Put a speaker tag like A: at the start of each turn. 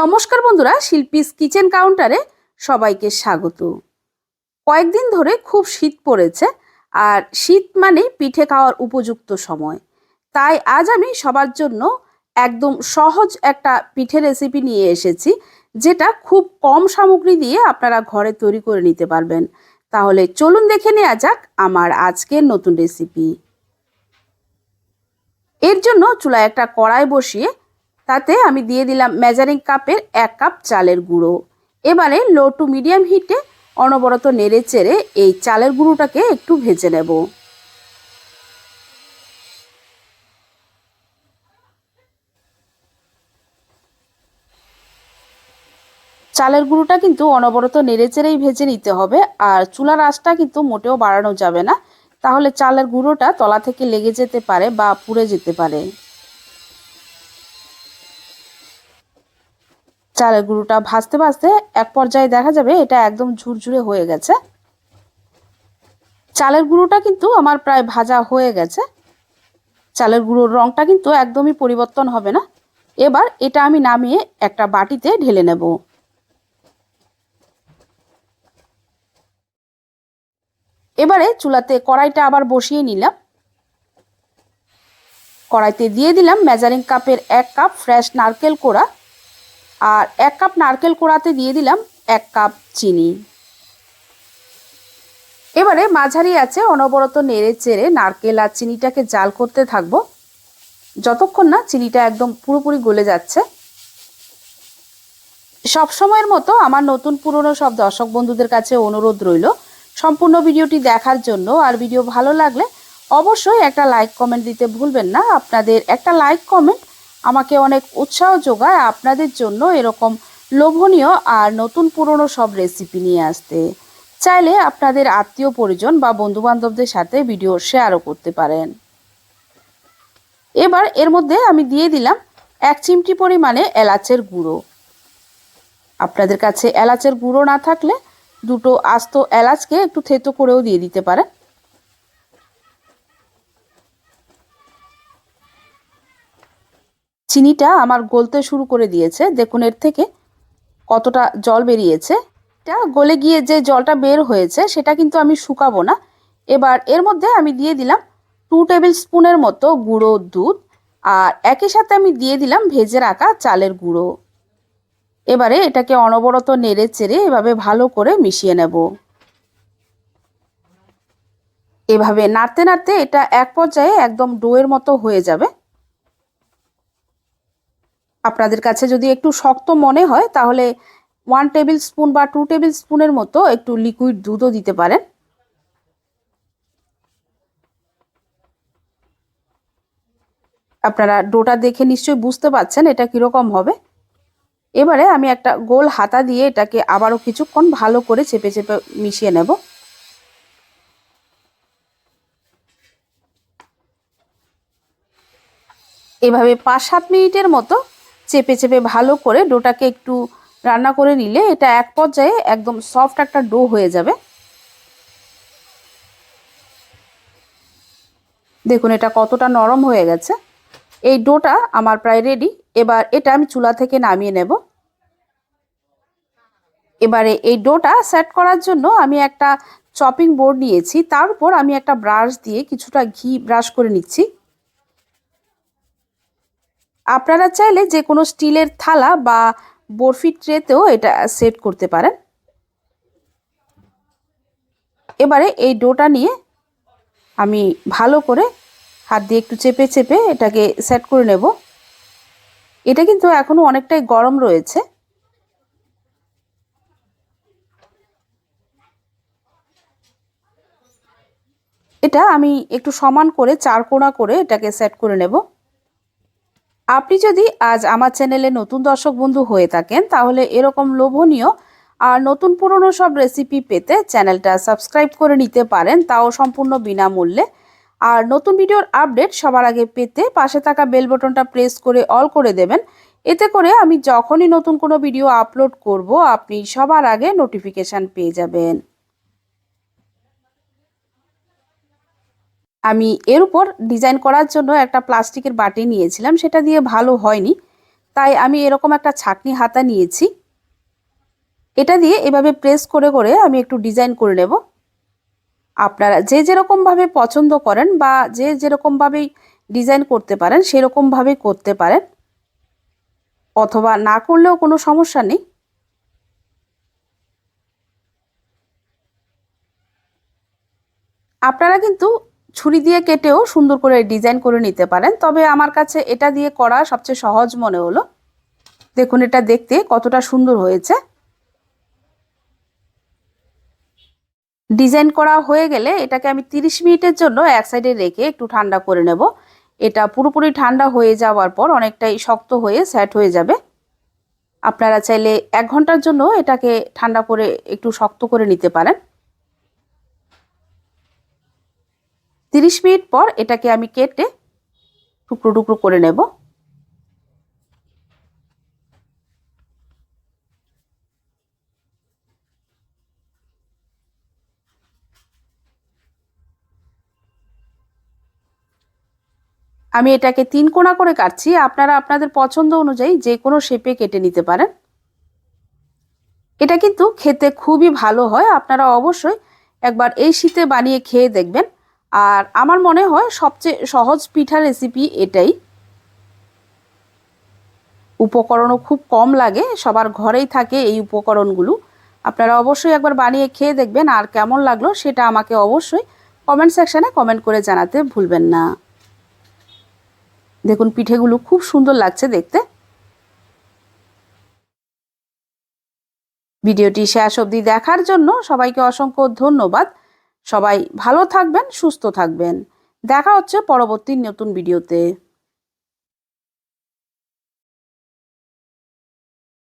A: নমস্কার বন্ধুরা, শিল্পীস কিচেন কাউন্টারে সবাইকে স্বাগত। কয়েকদিন ধরে খুব শীত পড়েছে, আর শীত মানে পিঠে খাওয়ার উপযুক্ত সময়। তাই আজ আমি সবার জন্য একদম সহজ একটা পিঠে রেসিপি নিয়ে এসেছি, যেটা খুব কম সামগ্রী দিয়ে আপনারা ঘরে তৈরি করে নিতে পারবেন। তাহলে চলুন দেখে নেওয়া যাক আমার আজকের নতুন রেসিপি এর জন্য চুলায় একটা কড়াই বসিয়ে তাতে আমি দিয়ে দিলাম মেজারিং কাপের এক কাপ চালের গুঁড়ো। এবারে লো টু মিডিয়াম হিটে অনবরত নেড়ে চেড়ে এই চালের গুঁড়োটাকে একটু ভেজে নেব। চালের গুঁড়োটা কিন্তু অনবরত নেড়ে চেড়েই ভেজে নিতে হবে আর চুলার আঁচটা কিন্তু মোটেও বাড়ানো যাবে না। তাহলে চালের গুঁড়োটা তলা থেকে লেগে যেতে পারে বা পুড়ে যেতে পারে। চালের গুঁড়োটা ভাজতে ভাজতে এক পর্যায়ে দেখা যাবে এটা একদম ঝুরঝুরে হয়ে গেছে। চালের গুঁড়োটা কিন্তু আমার প্রায় ভাজা হয়ে গেছে। চালের গুঁড়োর রঙটা কিন্তু একদমই পরিবর্তন হবে না। এবার এটা আমি নামিয়ে একটা বাটিতে ঢেলে নেব। এবারে চুলাতে কড়াইটা আবার বসিয়ে নিলাম। কড়াইতে দিয়ে দিলাম মেজারিং কাপের এক কাপ ফ্রেশ নারকেল কোড়া। আর এক কাপ নারকেল কোড়াতে দিয়ে দিলাম এক কাপ চিনি। এবারে মাঝারি আছে অনবরত নেড়ে চেড়ে নারকেল আর চিনিটাকে জাল করতে থাকব। যতক্ষণ না চিনিটা একদম পুরোপুরি গলে যাচ্ছে। সব সময়ের মতো আমার নতুন পুরনো সব দর্শক বন্ধুদের কাছে অনুরোধ রইল, সম্পূর্ণ ভিডিওটি দেখার জন্য। আর ভিডিও ভালো লাগলে অবশ্যই একটা লাইক কমেন্ট দিতে ভুলবেন না। আপনাদের একটা লাইক কমেন্ট আমাকে অনেক উৎসাহ যোগায় আপনাদের জন্য এরকম লোভনীয় আর নতুন পুরনো সব রেসিপি নিয়ে আসতে। চাইলে আপনাদের আত্মীয় পরিজন বা বন্ধুবান্ধবদের সাথে ভিডিও শেয়ারও করতে পারেন। এবার এর মধ্যে আমি দিয়ে দিলাম এক চিমটি পরিমাণে এলাচের গুঁড়ো। আপনাদের কাছে এলাচের গুঁড়ো না থাকলে দুটো আস্ত এলাচকে একটু থেতো করেও দিয়ে দিতে পারেন। চিনিটা আমার গলতে শুরু করে দিয়েছে। দেখুন, এর থেকে কতটা জল বেরিয়েছে। এটা গলে গিয়ে যে জলটা বের হয়েছে, সেটা কিন্তু আমি শুকাবো না। এবার এর মধ্যে আমি দিয়ে দিলাম টু টেবিল স্পুনের মতো গুঁড়ো দুধ আর একই সাথে আমি দিয়ে দিলাম ভেজে রাখা চালের গুঁড়ো। এবারে এটাকে অনবরত নেড়ে চেড়ে এভাবে ভালো করে মিশিয়ে নেব। এভাবে নাড়তে নাড়তে এটা এক পর্যায়ে একদম ডোয়ের মতো হয়ে যাবে। আপনাদের কাছে যদি একটু শক্ত মনে হয়, তাহলে ওয়ান টেবিল স্পুন বা টু টেবিল স্পুনের মতো একটু লিকুইড দুধও দিতে পারেন। আপনারা ডোটা দেখে নিশ্চয়ই বুঝতে পাচ্ছেন এটা কীরকম হবে। এবারে আমি একটা গোল হাতা দিয়ে এটাকে আবারও কিছুক্ষণ ভালো করে চেপে চেপে মিশিয়ে নেব। এভাবে পাঁচ সাত মিনিটের মতো চেপে চেপে ভালো করে ডোটাকে একটু রান্না করে নিলে এটা এক পর্যায়ে একদম সফট একটা ডো হয়ে যাবে। দেখুন এটা কতটা নরম হয়ে গেছে। এই ডোটা আমার প্রায় রেডি এবার এটা আমি চুলা থেকে নামিয়ে নেব। এবারে এই ডোটা সেট করার জন্য আমি একটা চপিং বোর্ড নিয়েছি। তার উপর আমি একটা ব্রাশ দিয়ে কিছুটা ঘি ব্রাশ করে নিচ্ছি। আপনারা চাইলে যে কোনো স্টিলের থালা বা বরফি ট্রেতেও এটা সেট করতে পারেন। এবারে এই ডোটা নিয়ে আমি ভালো করে হাত দিয়ে একটু চেপে চেপে এটাকে সেট করে নেব। এটা কিন্তু এখনও অনেকটাই গরম রয়েছে। এটা আমি একটু সমান করে চার কোনা করে এটাকে সেট করে নেব। আপনি যদি আজ আমার চ্যানেলে নতুন দর্শক বন্ধু হয়ে থাকেন, তাহলে এরকম লোভনীয় আর নতুন পুরনো সব রেসিপি পেতে চ্যানেলটা সাবস্ক্রাইব করে নিতে পারেন, তাও সম্পূর্ণ বিনামূল্যে। আর নতুন ভিডিওর আপডেট সবার আগে পেতে পাশে থাকা বেল বটনটা প্রেস করে অল করে দেবেন। এতে করে আমি যখনই নতুন কোনো ভিডিও আপলোড করব, আপনি সবার আগে নোটিফিকেশান পেয়ে যাবেন। আমি এর উপর ডিজাইন করার জন্য একটা প্লাস্টিকের বাটি নিয়েছিলাম, সেটা দিয়ে ভালো হয়নি। তাই আমি এরকম একটা ছাকনি হাতা নিয়েছি। এটা দিয়ে এভাবে প্রেস করে করে আমি একটু ডিজাইন করে নেব। আপনারা যে যেরকমভাবে পছন্দ করেন বা যে যেরকমভাবেই ডিজাইন করতে পারেন সেরকমভাবেই করতে পারেন। অথবা না করলেও কোনো সমস্যা নেই। আপনারা কিন্তু ছুরি দিয়ে কেটেও সুন্দর করে ডিজাইন করে নিতে পারেন। তবে আমার কাছে এটা দিয়ে করা সবচেয়ে সহজ মনে হলো। দেখুন, এটা দেখতে কতটা সুন্দর হয়েছে। ডিজাইন করা হয়ে গেলে এটাকে আমি 30 মিনিটের জন্য এক সাইডে রেখে একটু ঠান্ডা করে নেব। এটা পুরোপুরি ঠান্ডা হয়ে যাওয়ার পর অনেকটাই শক্ত হয়ে সেট হয়ে যাবে। আপনারা চাইলে এক ঘণ্টার জন্য এটাকে ঠান্ডা করে একটু শক্ত করে নিতে পারেন। তিরিশ মিনিট পর এটাকে আমি কেটে টুকরো টুকরো করে নেব। আমি এটাকে তিন কোণা করে কাটছি। আপনারা আপনাদের পছন্দ অনুযায়ী যে কোনো শেপে কেটে নিতে পারেন। এটা কিন্তু খেতে খুবই ভালো হয়। আপনারা অবশ্যই একবার এই শীতে বানিয়ে খেয়ে দেখবেন। আর আমার মনে হয় সবচেয়ে সহজ পিঠা রেসিপি এটাই। উপকরণও খুব কম লাগে, সবার ঘরেই থাকে এই উপকরণগুলো। আপনারা অবশ্যই একবার বানিয়ে খেয়ে দেখবেন আর কেমন লাগল সেটা আমাকে অবশ্যই কমেন্ট সেকশানে কমেন্ট করে জানাতে ভুলবেন না। দেখুন, পিঠেগুলো খুব সুন্দর লাগছে দেখতে। ভিডিওটি শেষ অবধি দেখার জন্য সবাইকে অসংখ্য ধন্যবাদ। সবাই ভালো থাকবেন সুস্থ থাকবেন। দেখা হচ্ছে পরবর্তী নতুন ভিডিওতে।